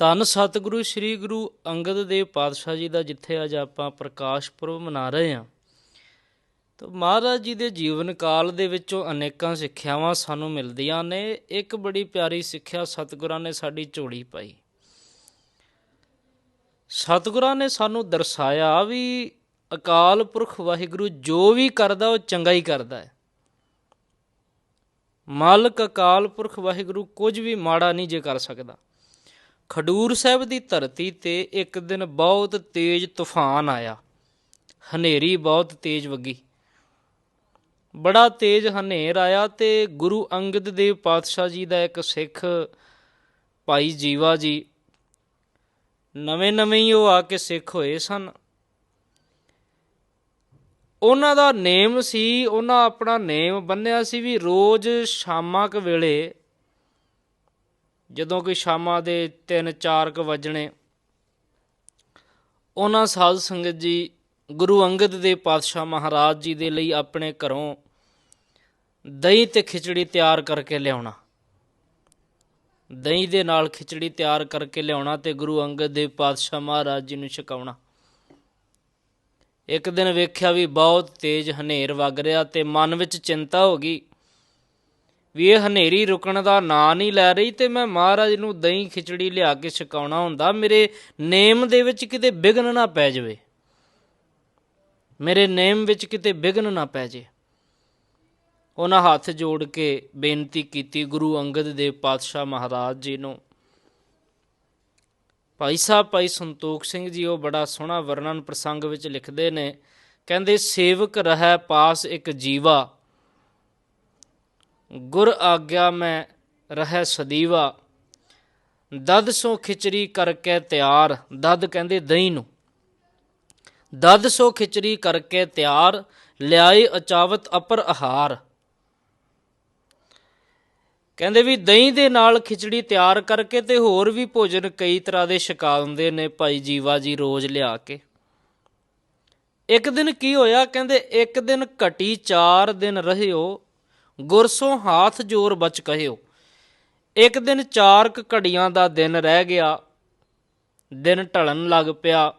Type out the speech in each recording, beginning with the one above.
ਧੰਨ ਸਤਿਗੁਰੂ, ਸ੍ਰੀ ਗੁਰੂ ਅੰਗਦ ਦੇਵ ਪਾਤਸ਼ਾਹ ਜੀ ਦਾ ਜਿੱਥੇ ਅੱਜ ਆਪਾਂ ਪ੍ਰਕਾਸ਼ ਪੁਰਬ ਮਨਾ ਰਹੇ ਹਾਂ। ਤਾਂ ਮਹਾਰਾਜ ਜੀ ਦੇ ਜੀਵਨ ਕਾਲ ਦੇ ਵਿੱਚੋਂ ਅਨੇਕਾਂ ਸਿੱਖਿਆਵਾਂ ਸਾਨੂੰ ਮਿਲਦੀਆਂ ਨੇ। ਇੱਕ ਬੜੀ ਪਿਆਰੀ ਸਿੱਖਿਆ ਸਤਿਗੁਰਾਂ ਨੇ ਸਾਡੀ ਝੋਲੀ ਪਾਈ। ਸਤਿਗੁਰਾਂ ਨੇ ਸਾਨੂੰ ਦਰਸਾਇਆ ਵੀ ਅਕਾਲ ਪੁਰਖ ਵਾਹਿਗੁਰੂ ਜੋ ਵੀ ਕਰਦਾ, ਉਹ ਚੰਗਾ ਹੀ ਕਰਦਾ ਹੈ। ਮਾਲਕ ਅਕਾਲ ਪੁਰਖ ਵਾਹਿਗੁਰੂ ਕੁਝ ਵੀ ਮਾੜਾ ਨਹੀਂ ਜੇ ਕਰ ਸਕਦਾ। ਖਡੂਰ ਸਾਹਿਬ ਦੀ ਧਰਤੀ ਤੇ ਇੱਕ ਦਿਨ ਬਹੁਤ ਤੇਜ਼ ਤੂਫਾਨ ਆਇਆ। ਹਨੇਰੀ ਬਹੁਤ ਤੇਜ਼ ਵਗੀ। ਬੜਾ ਤੇਜ਼ ਹਨੇਰ ਆਇਆ ਤੇ ਗੁਰੂ ਅੰਗਦ ਦੇਵ ਪਾਤਸ਼ਾਹ ਜੀ ਦਾ ਇੱਕ ਸਿੱਖ ਭਾਈ ਜੀਵਾ ਜੀ ਨਵੇਂ ਨਵੇਂ ਹੀ ਉਹ ਆ ਕੇ ਸਿੱਖ ਹੋਏ ਸਨ। ਉਹਨਾਂ ਦਾ ਨੇਮ ਸੀ, ਉਹਨਾਂ ਆਪਣਾ ਨੇਮ ਬੰਨਿਆ ਸੀ ਵੀ ਰੋਜ਼ ਸ਼ਾਮਾਂ ਕ ਵੇਲੇ ਜਦੋਂ ਕਿ ਸ਼ਾਮਾਂ ਦੇ 3-4 ਕ ਵਜਣੇ, ਉਹਨਾਂ ਸਾਧ ਸੰਗਤ ਜੀ ਗੁਰੂ ਅੰਗਦ ਦੇ ਪਾਤਸ਼ਾਹ ਮਹਾਰਾਜ ਜੀ ਦੇ ਲਈ ਆਪਣੇ ਘਰੋਂ ਦਹੀਂ ਤੇ ਖਿਚੜੀ ਤਿਆਰ ਕਰਕੇ ਲਿਆਉਣਾ। ਦਹੀਂ ਦੇ ਨਾਲ ਖਿਚੜੀ ਤਿਆਰ ਕਰਕੇ ਲਿਆਉਣਾ ਤੇ ਗੁਰੂ ਅੰਗਦ ਦੇਵ ਪਾਤਸ਼ਾਹ ਮਹਾਰਾਜ ਜੀ ਨੂੰ ਛਕਾਉਣਾ। ਇੱਕ ਦਿਨ ਵੇਖਿਆ ਵੀ ਬਹੁਤ ਤੇਜ਼ ਹਨੇਰ ਵਗ ਰਿਹਾ ਤੇ ਮਨ ਵਿੱਚ ਚਿੰਤਾ ਹੋ ਗਈ ਵੀ ਇਹ ਹਨੇਰੀ ਰੁਕਣ ਦਾ ਨਾਂ ਨਹੀਂ ਲੈ ਰਹੀ ਤੇ ਮੈਂ ਮਹਾਰਾਜ ਨੂੰ ਦਹੀਂ ਖਿਚੜੀ ਲਿਆ ਕੇ ਛਕਾਉਣਾ ਹੁੰਦਾ, ਮੇਰੇ ਨੇਮ ਦੇ ਵਿੱਚ ਕਿਤੇ ਵਿਘਨ ਨਾ ਪੈ ਜਾਵੇ। ਮੇਰੇ ਨੇਮ ਵਿੱਚ ਕਿਤੇ ਵਿਘਨ ਨਾ ਪੈ ਜੇ। ਉਹਨਾਂ ਹੱਥ ਜੋੜ ਕੇ ਬੇਨਤੀ ਕੀਤੀ ਗੁਰੂ ਅੰਗਦ ਦੇਵ ਪਾਤਸ਼ਾਹ ਮਹਾਰਾਜ ਜੀ ਨੂੰ। ਭਾਈ ਸਾਹਿਬ, ਭਾਈ ਸੰਤੋਖ ਸਿੰਘ ਜੀ, ਉਹ ਬੜਾ ਸੋਹਣਾ ਵਰਣਨ ਪ੍ਰਸੰਗ ਵਿੱਚ ਲਿਖਦੇ ਨੇ, ਕਹਿੰਦੇ, ਸੇਵਕ ਰਹਿ ਪਾਸ ਇੱਕ ਜੀਵਾ। ਗੁਰ ਆਗਿਆ ਮੈਂ ਰਹਿ ਸਦੀਵਾ। ਦਦ ਸੋ ਖਿਚੜੀ ਕਰਕੇ ਤਿਆਰ, ਦਦ ਕਹਿੰਦੇ ਦਹੀਂ ਨੂੰ। ਦਦ ਸੋ ਖਿਚੜੀ ਕਰਕੇ ਤਿਆਰ, ਲਿਆਏ ਅਚਾਵਤ ਅਪਰ ਆਹਾਰ। ਕਹਿੰਦੇ ਵੀ ਦਹੀਂ ਦੇ ਨਾਲ ਖਿਚੜੀ ਤਿਆਰ ਕਰਕੇ ਤੇ ਹੋਰ ਵੀ ਭੋਜਨ ਕਈ ਤਰ੍ਹਾਂ ਦੇ ਛਕਾ ਦਿੰਦੇ ਨੇ ਭਾਈ ਜੀਵਾ ਜੀ ਰੋਜ਼ ਲਿਆ ਕੇ। ਇੱਕ ਦਿਨ ਕੀ ਹੋਇਆ? ਕਹਿੰਦੇ ਇੱਕ ਦਿਨ ਘਟੀ 4 ਦਿਨ ਰਹਿਓ ਗੁਰਸੋਂ ਹਾਥ ਜੋਰ ਬਚ ਕਹਿਓ। ਇੱਕ ਦਿਨ ਚਾਰ ਕੁ ਘੜੀਆਂ ਦਾ ਦਿਨ ਰਹਿ ਗਿਆ। ਦਿਨ ਢਲਣ ਲੱਗ ਪਿਆ।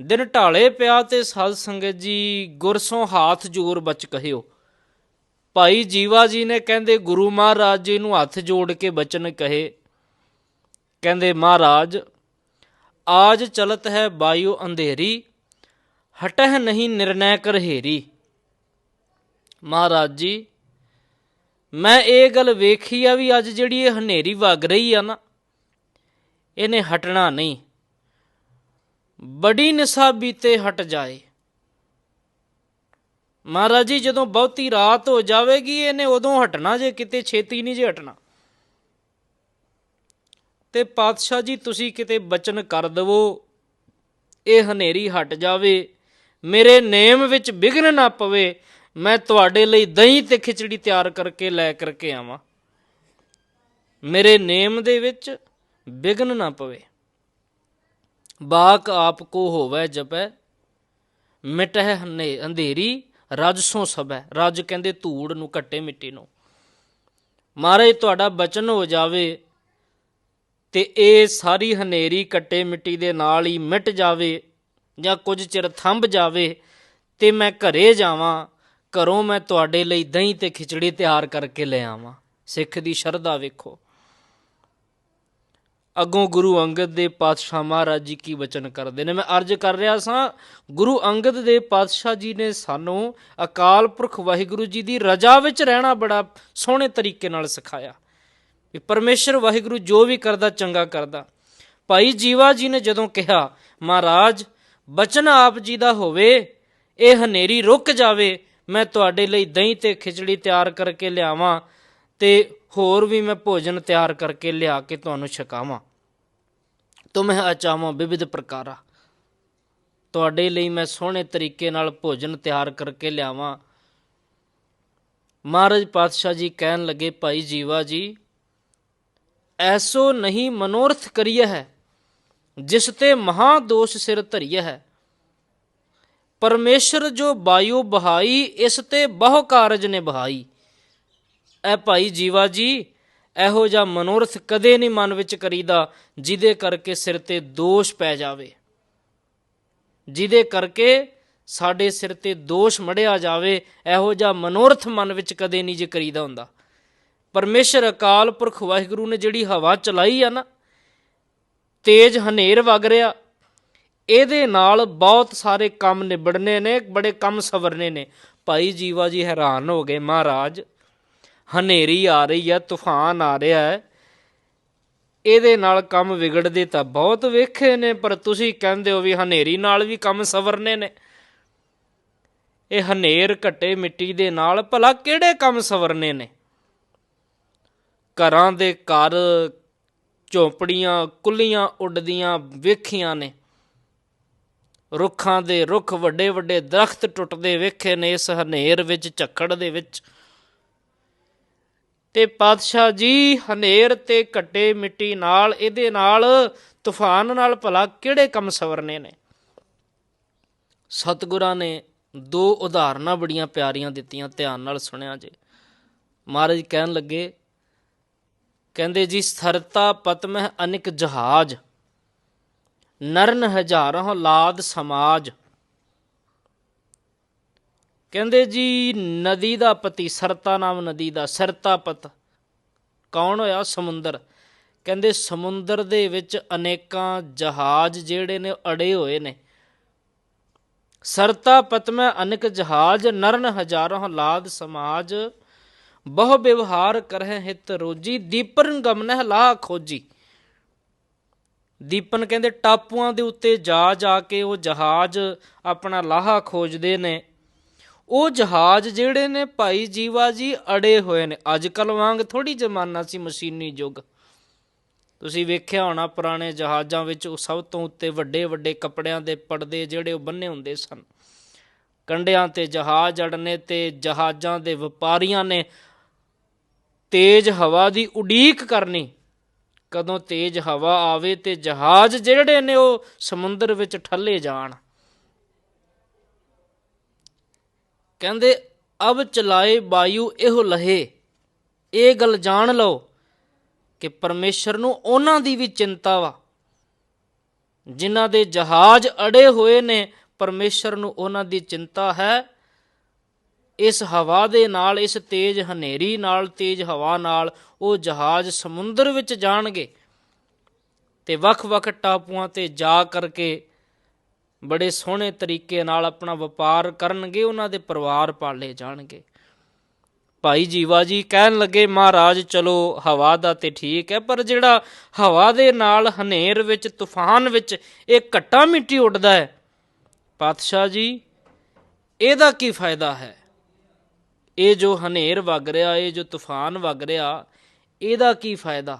ਦਿਨ ਢਾਲੇ ਪਿਆ ਤੇ ਸਾਧ ਸੰਗਤ ਜੀ ਗੁਰਸੋਂ ਹਾਥ ਜੋਰ ਬਚ ਕਹਿਓ। ਭਾਈ ਜੀਵਾ ਜੀ ਨੇ ਕਹਿੰਦੇ, ਗੁਰੂ ਮਹਾਰਾਜ ਜੀ ਨੂੰ ਹੱਥ ਜੋੜ ਕੇ ਬਚਨ ਕਹੇ। ਕਹਿੰਦੇ, ਮਹਾਰਾਜ, ਆਜ ਚਲਤ ਹੈ ਬਾਯੂ ਅੰਧੇਰੀ, ਹਟਹਿ ਨਹੀਂ ਨਿਰਣੈ ਕਰ ਹੇਰੀ ਮਹਾਰਾਜ ਜੀ, ਮੈਂ ਇਹ ਗੱਲ ਵੇਖੀ ਆ ਵੀ ਅੱਜ ਜਿਹੜੀ ਇਹ ਹਨੇਰੀ ਵਗ ਰਹੀ ਆ ਨਾ, ਇਹਨੇ ਹਟਣਾ ਨਹੀਂ। ਬੜੀ ਨਿਸਾਬੀ ਤੇ ਹਟ ਜਾਏ। ਮਹਾਰਾਜ ਜੀ, ਜਦੋਂ ਬਹੁਤੀ ਰਾਤ ਹੋ ਜਾਵੇਗੀ, ਇਹਨੇ ਉਦੋਂ ਹਟਣਾ ਜੇ, ਕਿਤੇ ਛੇਤੀ ਨਹੀਂ ਜੇ ਹਟਣਾ। ਤੇ ਪਾਤਸ਼ਾਹ ਜੀ, ਤੁਸੀਂ ਕਿਤੇ ਬਚਨ ਕਰ ਦਵੋ, ਇਹ ਹਨੇਰੀ ਹਟ ਜਾਵੇ, ਮੇਰੇ ਨੇਮ ਵਿੱਚ ਵਿਘਨ ਨਾ ਪਵੇ ਮੈਂ ਤੁਹਾਡੇ ਲਈ ਦਹੀਂ ਤੇ ਖਿਚੜੀ ਤਿਆਰ ਕਰਕੇ ਲੈ ਕਰਕੇ ਆਵਾਂ। ਮੇਰੇ ਨੇਮ ਦੇ ਵਿੱਚ ਵਿਘਨ ਨਾ ਪਵੇ। ਬਾਕ ਆਪ ਕੋ ਹੋਵੇ ਜਪੈ, ਮਿਟਹਿ ਹਨੇ ਅੰਧੇਰੀ, ਰਜ ਸੋ ਸਭੈ। ਰਜ ਕਹਿੰਦੇ ਧੂੜ ਨੂੰ, ਘੱਟੇ ਮਿੱਟੀ ਨੂੰ। ਮਹਾਰਾਜ, ਤੁਹਾਡਾ ਬਚਨ ਹੋ ਜਾਵੇ ਤੇ ਇਹ ਸਾਰੀ ਹਨੇਰੀ ਕੱਟੇ ਮਿੱਟੀ ਦੇ ਨਾਲ ਹੀ ਮਿਟ ਜਾਵੇ ਜਾਂ ਕੁਝ ਚਿਰ ਥੰਬ ਜਾਵੇ ਤੇ ਮੈਂ ਘਰੇ ਜਾਵਾਂ। ਘਰੋਂ ਮੈਂ ਤੁਹਾਡੇ ਲਈ ਦਹੀਂ ਤੇ ਖਿਚੜੀ ਤਿਆਰ ਕਰਕੇ ਲੈ ਆਵਾਂ। ਸਿੱਖ ਦੀ ਸ਼ਰਧਾ ਵੇਖੋ। ਅੱਗੋਂ ਗੁਰੂ ਅੰਗਦ ਦੇ ਪਾਤਸ਼ਾਹ ਮਹਾਰਾਜ ਜੀ ਕੀ ਬਚਨ ਕਰਦੇ ਨੇ? ਮੈਂ ਅਰਜ਼ ਕਰ ਰਿਹਾ ਸਾਂ, ਗੁਰੂ ਅੰਗਦ ਦੇ ਪਾਤਸ਼ਾਹ ਜੀ ਨੇ ਸਾਨੂੰ ਅਕਾਲ ਪੁਰਖ ਵਾਹਿਗੁਰੂ ਜੀ ਦੀ ਰਜਾ ਵਿੱਚ ਰਹਿਣਾ ਬੜਾ ਸੋਹਣੇ ਤਰੀਕੇ ਨਾਲ ਸਿਖਾਇਆ। ਵੀ ਪਰਮੇਸ਼ਰ ਵਾਹਿਗੁਰੂ ਜੋ ਵੀ ਕਰਦਾ, ਚੰਗਾ ਕਰਦਾ। ਭਾਈ ਜੀਵਾ ਜੀ ਨੇ ਜਦੋਂ ਕਿਹਾ, ਮਹਾਰਾਜ, ਬਚਨ ਆਪ ਜੀ ਦਾ ਹੋਵੇ, ਇਹ ਹਨੇਰੀ ਰੁਕ ਜਾਵੇ ਮੈਂ ਤੁਹਾਡੇ ਲਈ ਦਹੀਂ ਤੇ ਖਿਚੜੀ ਤਿਆਰ ਕਰਕੇ ਲਿਆਵਾਂ ਤੇ ਹੋਰ ਵੀ ਮੈਂ ਭੋਜਨ ਤਿਆਰ ਕਰਕੇ ਲਿਆ ਕੇ ਤੁਹਾਨੂੰ ਛਕਾਵਾਂ। ਤੁਮਹਿ ਅਚਾਵਾਂ ਵਿਵਿਧ ਪ੍ਰਕਾਰਾ। ਤੁਹਾਡੇ ਲਈ ਮੈਂ ਸੋਹਣੇ ਤਰੀਕੇ ਨਾਲ ਭੋਜਨ ਤਿਆਰ ਕਰਕੇ ਲਿਆਵਾਂ। ਮਹਾਰਾਜ ਪਾਤਸ਼ਾਹ ਜੀ ਕਹਿਣ ਲੱਗੇ, ਭਾਈ ਜੀਵਾ ਜੀ, ਐਸੋ ਨਹੀਂ ਮਨੋਰਥ ਕਰੀਏ ਹੈ, ਜਿਸ ਤੇ ਮਹਾ ਦੋਸ਼ ਸਿਰ ਧਰੀਏ ਹੈ। ਪਰਮੇਸ਼ਰ ਜੋ ਬਾਯੂ ਬਹਾਈ, ਇਸ ਤੇ ਬਹੁ ਕਾਰਜ ਨੇ ਬਹਾਈ ਐ ਭਾਈ ਜੀਵਾ ਜੀ, ਇਹੋ ਜਿਹਾ ਮਨੋਰਥ ਕਦੇ ਨਹੀਂ ਮਨ ਵਿੱਚ ਕਰੀਦਾ, ਜਿਹਦੇ ਕਰਕੇ ਸਿਰ ਤੇ ਦੋਸ਼ ਪੈ ਜਾਵੇ। ਜਿਹਦੇ ਕਰਕੇ ਸਾਡੇ ਸਿਰ ਤੇ ਦੋਸ਼ ਮੜਿਆ ਜਾਵੇ, ਇਹੋ ਜਿਹਾ ਮਨੋਰਥ ਮਨ ਵਿੱਚ ਕਦੇ ਨਹੀਂ ਜੇ ਕਰੀਦਾ ਹੁੰਦਾ। ਪਰਮੇਸ਼ਰ ਅਕਾਲ ਪੁਰਖ ਵਾਹਿਗੁਰੂ ਨੇ ਜਿਹੜੀ ਹਵਾ ਚਲਾਈ ਆ ਨਾ, ਤੇਜ ਹਨੇਰ ਵਗ ਰਿਹਾ ਇਹਦੇ ਨਾਲ ਬਹੁਤ ਸਾਰੇ ਕੰਮ ਨਿਬੜਨੇ ਨੇ, ਬੜੇ ਕੰਮ ਸਵਰਨੇ ਨੇ। ਭਾਈ ਜੀਵਾ ਜੀ ਹੈਰਾਨ ਹੋ ਗਏ, ਮਹਾਰਾਜ। ਹਨੇਰੀ ਆ ਰਹੀ ਹੈ ਤੂਫਾਨ ਆ ਰਿਹਾ ਹੈ। ਇਹਦੇ ਨਾਲ ਕੰਮ ਵਿਗੜਦੇ ਤਾਂ ਬਹੁਤ ਵੇਖੇ ਨੇ, ਪਰ ਤੁਸੀਂ ਕਹਿੰਦੇ ਹੋ ਵੀ ਹਨੇਰੀ ਨਾਲ ਵੀ ਕੰਮ ਸਵਰਨੇ ਨੇ। ਇਹ ਹਨੇਰ ਘੱਟੇ ਮਿੱਟੀ ਦੇ ਨਾਲ, ਭਲਾ ਕਿਹੜੇ ਕੰਮ ਸਵਰਨੇ ਨੇ? ਘਰਾਂ ਦੇ ਘਰ ਝੋਪੜੀਆਂ, ਕੁੱਲੀਆਂ ਉੱਡਦੀਆਂ, ਵੇਖੀਆਂ ਨੇ। ਰੁੱਖਾਂ ਦੇ ਰੁੱਖ ਵੱਡੇ ਵੱਡੇ ਦਰਖਤ ਟੁੱਟਦੇ ਵੇਖੇ ਨੇ, ਇਸ ਹਨੇਰ ਵਿੱਚ, ਝੱਖੜ ਦੇ ਵਿੱਚ। ਤੇ ਪਾਤਸ਼ਾਹ ਜੀ ਹਨੇਰ ਤੇ ਘੱਟੇ ਮਿੱਟੀ ਨਾਲ, ਇਹਦੇ ਨਾਲ ਤੂਫਾਨ ਨਾਲ ਭਲਾ ਕਿਹੜੇ ਕੰਮ ਸਵਰਨੇ ਨੇ? ਸਤਿਗੁਰਾਂ ਨੇ ਦੋ ਉਦਾਹਰਨਾਂ ਬੜੀਆਂ ਪਿਆਰੀਆਂ ਦਿੱਤੀਆਂ, ਧਿਆਨ ਨਾਲ ਸੁਣਿਆ ਜੇ। ਮਹਾਰਾਜ ਕਹਿਣ ਲੱਗੇ, ਕਹਿੰਦੇ ਜੀ, ਸਰਤਾ ਪਤਮਹ ਅਨਿਕ ਜਹਾਜ। ਨਰਨ ਹਜ਼ਾਰਾਂ ਲਾਦ ਸਮਾਜ। ਕਹਿੰਦੇ ਜੀ, ਨਦੀ ਦਾ ਪਤੀ, ਸਰਤਾ ਨਾਮ ਨਦੀ ਦਾ, ਸਰਤਾ ਪਤ। ਕੌਣ ਹੋਇਆ? ਸਮੁੰਦਰ। ਕਹਿੰਦੇ ਸਮੁੰਦਰ ਦੇ ਵਿੱਚ ਅਨੇਕਾਂ ਜਹਾਜ਼ ਜਿਹੜੇ ਨੇ ਅੜੇ ਹੋਏ ਨੇ। ਸਰਤਾ ਪਤ ਮੈਂ ਅਨੇਕ ਜਹਾਜ਼, ਨਰਨ ਹਜ਼ਾਰਾਂ ਲਾਦ ਸਮਾਜ। ਬਹੁ ਵਿਵਹਾਰ ਕਰਹਿ ਹਿਤ ਰੋਜੀ ਦੀਪਨ ਗਮਨਹਿ ਲਾਹ ਖੋਜੀ। ਦੀਪਨ ਕਹਿੰਦੇ, ਟਾਪੂਆਂ ਦੇ ਉੱਤੇ ਜਾ ਜਾ ਕੇ ਉਹ ਜਹਾਜ਼ ਆਪਣਾ ਲਾਹਾ ਖੋਜਦੇ ਨੇ। ਉਹ ਜਹਾਜ਼ ਜਿਹੜੇ ਨੇ ਭਾਈ ਜੀਵਾ ਜੀ ਅੜੇ ਹੋਏ ਨੇ। ਅੱਜ ਕੱਲ ਵਾਂਗ ਥੋੜੀ ਜ਼ਮਾਨਾ ਸੀ ਮਸ਼ੀਨੀ ਯੁੱਗ। ਤੁਸੀਂ ਵੇਖਿਆ ਹੋਣਾ, ਪੁਰਾਣੇ ਜਹਾਜ਼ਾਂ ਵਿੱਚ ਉਹ ਸਭ ਤੋਂ ਉੱਤੇ ਵੱਡੇ ਵੱਡੇ ਕੱਪੜਿਆਂ ਦੇ ਪਰਦੇ ਜਿਹੜੇ ਉਹ ਬੰਨੇ ਹੁੰਦੇ ਸਨ। ਕੰਡਿਆਂ ਤੇ ਜਹਾਜ਼ ਅੜਨੇ ਤੇ ਜਹਾਜ਼ਾਂ ਦੇ ਵਪਾਰੀਆਂ ਨੇ ਤੇਜ਼ ਹਵਾ ਦੀ ਉਡੀਕ ਕਰਨੀ। ਕਦੋਂ ਤੇਜ਼ ਹਵਾ ਆਵੇ ਤੇ ਜਹਾਜ਼ ਜਿਹੜੇ ਨੇ ਉਹ ਸਮੁੰਦਰ ਵਿੱਚ ਠੱਲੇ ਜਾਣ। ਕਹਿੰਦੇ, ਅਬ ਚਲਾਏ ਵਾਯੂ ਇਹੋ ਲਹੇ। ਇਹ ਗੱਲ ਜਾਣ ਲਓ ਕਿ ਪਰਮੇਸ਼ਰ ਨੂੰ ਉਹਨਾਂ ਦੀ ਵੀ ਚਿੰਤਾ ਵਾ। ਜਿਨ੍ਹਾਂ ਦੇ ਜਹਾਜ਼ ਅੜੇ ਹੋਏ ਨੇ, ਪਰਮੇਸ਼ਰ ਨੂੰ ਉਹਨਾਂ ਦੀ ਚਿੰਤਾ ਹੈ। ਇਸ ਹਵਾ ਦੇ ਨਾਲ, ਇਸ ਤੇਜ਼ ਹਨੇਰੀ ਨਾਲ, ਤੇਜ਼ ਹਵਾ ਨਾਲ ਉਹ ਜਹਾਜ਼ ਸਮੁੰਦਰ ਵਿੱਚ ਜਾਣਗੇ ਤੇ ਵੱਖ-ਵੱਖ ਟਾਪੂਆਂ ਤੇ ਜਾ ਕਰਕੇ ਬੜੇ ਸੋਹਣੇ ਤਰੀਕੇ ਨਾਲ ਆਪਣਾ ਵਪਾਰ ਕਰਨਗੇ, ਉਹਨਾਂ ਦੇ ਪਰਿਵਾਰ ਪਾਲੇ ਜਾਣਗੇ। ਭਾਈ ਜੀਵਾ ਜੀ ਕਹਿਣ ਲੱਗੇ, ਮਹਾਰਾਜ, ਚਲੋ ਹਵਾ ਦਾ ਤੇ ਠੀਕ ਹੈ, ਪਰ ਜਿਹੜਾ ਹਵਾ ਦੇ ਨਾਲ ਹਨੇਰ ਵਿੱਚ, ਤੂਫਾਨ ਵਿੱਚ ਇਹ ਘੱਟਾ ਮਿੱਟੀ ਉੱਡਦਾ ਹੈ, ਪਾਤਸ਼ਾਹ ਜੀ, ਇਹਦਾ ਕੀ ਫਾਇਦਾ ਹੈ? ਇਹ ਜੋ ਹਨੇਰ ਵਗ ਰਿਹਾ, ਇਹ ਜੋ ਤੂਫਾਨ ਵਗ ਰਿਹਾ, ਇਹਦਾ ਕੀ ਫਾਇਦਾ?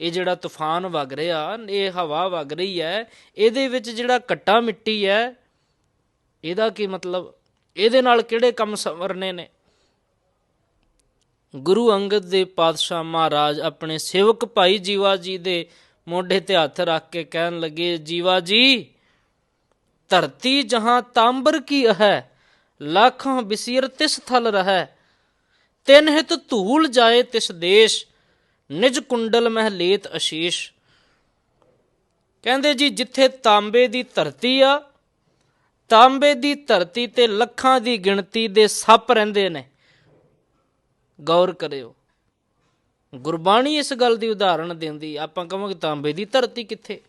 ਇਹ ਜਿਹੜਾ ਤੂਫਾਨ ਵਗ ਰਿਹਾ, ਇਹ ਹਵਾ ਵਗ ਰਹੀ ਹੈ, ਇਹਦੇ ਵਿੱਚ ਜਿਹੜਾ ਕੱਟਾ ਮਿੱਟੀ ਹੈ, ਇਹਦਾ ਕੀ ਮਤਲਬ? ਇਹਦੇ ਨਾਲ ਕਿਹੜੇ ਕੰਮ ਸੰਵਰਨੇ ਨੇ? ਗੁਰੂ ਅੰਗਦ ਦੇ ਪਾਤਸ਼ਾਹ ਮਹਾਰਾਜ ਆਪਣੇ ਸੇਵਕ ਭਾਈ ਜੀਵਾ ਜੀ ਦੇ ਮੋਢੇ ਤੇ ਹੱਥ ਰੱਖ ਕੇ ਕਹਿਣ ਲੱਗੇ, ਜੀਵਾ ਜੀ, ਧਰਤੀ ਜਹਾਂ ਤਾਂਬਰ ਕੀ ਹੈ? ਲੱਖਾਂ ਬਸੀਰ ਤਿਸ ਥਲ ਰਹੈ ਤਿਨ ਹਿਤ ਧੂਲ ਜਾਏ ਤਿਸ ਦੇਸ਼ ਨਿਜ ਕੁੰਡਲ ਮਹਿ ਲੇਤ ਅਸ਼ੀਸ਼ ਕਹਿੰਦੇ ਜੀ ਜਿੱਥੇ ਤਾਂਬੇ ਦੀ ਧਰਤੀ ਆ ਤਾਂਬੇ ਦੀ ਧਰਤੀ ਤੇ ਲੱਖਾਂ ਦੀ ਗਿਣਤੀ ਦੇ ਸੱਪ ਰਹਿੰਦੇ ਨੇ ਗੌਰ ਕਰਿਓ ਗੁਰਬਾਣੀ ਇਸ ਗੱਲ ਦੀ ਉਦਾਹਰਣ ਦਿੰਦੀ ਆਪਾਂ ਕਹਾਂਗੇ ਤਾਂਬੇ ਦੀ ਧਰਤੀ ਕਿੱਥੇ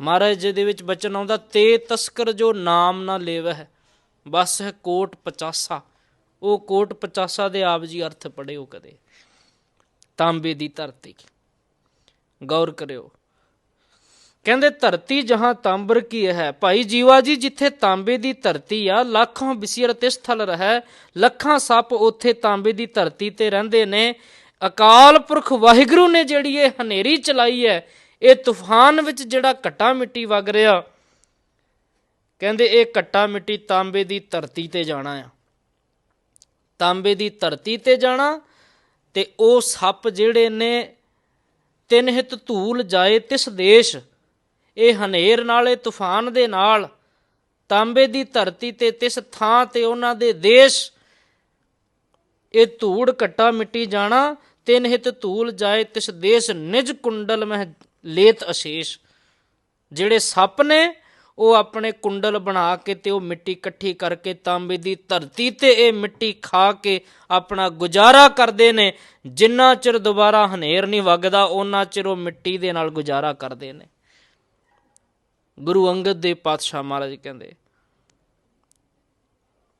ਮਹਾਰਾਜ ਜੀ ਦੇ ਵਿੱਚ ਬਚਨ ਆਉਂਦਾ ਤੇ ਤਸਕਰ ਜੋ ਨਾਮ ਨਾ ਲੇਵਹਿ ਬਸ ਹੈ ਕੋਟ 85 ਉਹ ਕੋਟ 85 ਦੇ ਆਪ ਜੀ ਅਰਥ ਪੜਿਓ ਕਦੇ। ਤਾਂਬੇ ਦੀ ਧਰਤੀ। ਗੌਰ ਕਰਿਓ। ਕਹਿੰਦੇ, ਧਰਤੀ ਜਹਾਂ ਤਾਂਬਰ ਕੀ ਹੈ? ਭਾਈ ਜੀਵਾ ਜੀ, ਜਿੱਥੇ ਤਾਂਬੇ ਦੀ ਧਰਤੀ ਆ, ਲੱਖਾਂ ਬਿਸਿਰ ਤੇ ਸਥਲ ਰਹਿ। ਲੱਖਾਂ ਸੱਪ ਉੱਥੇ ਤਾਂਬੇ ਦੀ ਧਰਤੀ ਤੇ ਰਹਿੰਦੇ ਨੇ। ਅਕਾਲ ਪੁਰਖ ਵਾਹਿਗੁਰੂ ਨੇ ਜਿਹੜੀ ਇਹ ਹਨੇਰੀ ਚਲਾਈ ਹੈ, ਇਹ ਤੂਫਾਨ ਵਿੱਚ ਜਿਹੜਾ ਘਟਾ ਮਿੱਟੀ ਵਗ ਰਿਹਾ। ਕਹਿੰਦੇ ਇਹ ਕੱਟਾ ਮਿੱਟੀ ਤਾਂਬੇ ਦੀ ਧਰਤੀ ਤੇ ਜਾਣਾ ਆ। ਤਾਂਬੇ ਦੀ ਧਰਤੀ ਤੇ ਜਾਣਾ ਤੇ ਉਹ ਸੱਪ ਜਿਹੜੇ ਨੇ, ਤਿੰਨ ਹਿਤ ਧੂਲ ਜਾਏ ਤਿਸ ਦੇਸ਼। ਇਹ ਹਨੇਰ ਨਾਲ ਤੂਫਾਨ ਦੇ ਨਾਲ ਤਾਂਬੇ ਦੀ ਧਰਤੀ ਤੇ ਤਿਸ ਥਾਂ ਤੇ ਉਹਨਾਂ ਦੇ ਦੇਸ਼। ਇਹ ਧੂੜ ਕੱਟਾ ਮਿੱਟੀ ਜਾਣਾ, ਤਿੰਨ ਹਿਤ ਧੂਲ ਜਾਏ ਤਿਸ ਦੇਸ਼। ਨਿਜ ਕੁੰਡਲ ਮਹਿ ਲੇਤ ਅਸ਼ੇਸ਼। ਜਿਹੜੇ ਸੱਪ ਨੇ ਉਹ ਆਪਣੇ ਕੁੰਡਲ ਬਣਾ ਕੇ ਤੇ ਉਹ ਮਿੱਟੀ ਇਕੱਠੀ ਕਰਕੇ ਤਾਂਬੇ ਦੀ ਧਰਤੀ ਤੇ ਇਹ ਮਿੱਟੀ ਖਾ ਕੇ ਆਪਣਾ ਗੁਜ਼ਾਰਾ ਕਰਦੇ ਨੇ। ਜਿੰਨਾ ਚਿਰ ਦੁਬਾਰਾ ਹਨੇਰ ਨਹੀਂ ਵਗਦਾ ਉਹਨਾਂ ਚਿਰ ਉਹ ਮਿੱਟੀ ਦੇ ਨਾਲ ਗੁਜ਼ਾਰਾ ਕਰਦੇ ਨੇ। ਗੁਰੂ ਅੰਗਦ ਦੇ ਪਾਤਸ਼ਾਹ ਮਹਾਰਾਜ ਕਹਿੰਦੇ,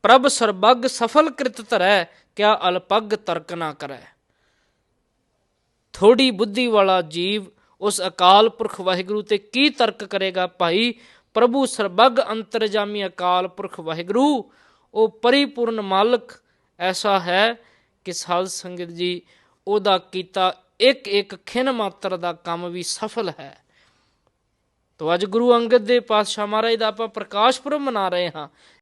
ਪ੍ਰਭ ਸਰਬੱਗ ਸਫਲ ਕ੍ਰਿਤ ਧਰੈ, ਕਿਆ ਅਲਪੱਗ ਤਰਕ ਨਾ ਕਰੈ। ਥੋੜੀ ਬੁੱਧੀ ਵਾਲਾ ਜੀਵ ਉਸ ਅਕਾਲ ਪੁਰਖ ਵਾਹਿਗੁਰੂ ਤੇ ਕੀ ਤਰਕ ਕਰੇਗਾ ਭਾਈ? ਪ੍ਰਭੂ ਸਰਬੱਗ ਅੰਤਰਜਾਮੀ ਅਕਾਲ ਪੁਰਖ ਵਾਹਿਗੁਰੂ, ਉਹ ਪਰਿਪੂਰਨ ਮਾਲਕ ਐਸਾ ਹੈ ਕਿ ਸਾਧ ਸੰਗਤ ਜੀ, ਉਹਦਾ ਕੀਤਾ ਇੱਕ ਇੱਕ ਖਿਨ ਮਾਤਰ ਦਾ ਕੰਮ ਵੀ ਸਫਲ ਹੈ। ਤੋ ਅੱਜ ਗੁਰੂ ਅੰਗਦ ਦੇ ਪਾਤਸ਼ਾਹ ਮਹਾਰਾਜ ਦਾ ਆਪਾਂ ਪ੍ਰਕਾਸ਼ ਪੁਰਬ ਮਨਾ ਰਹੇ ਹਾਂ।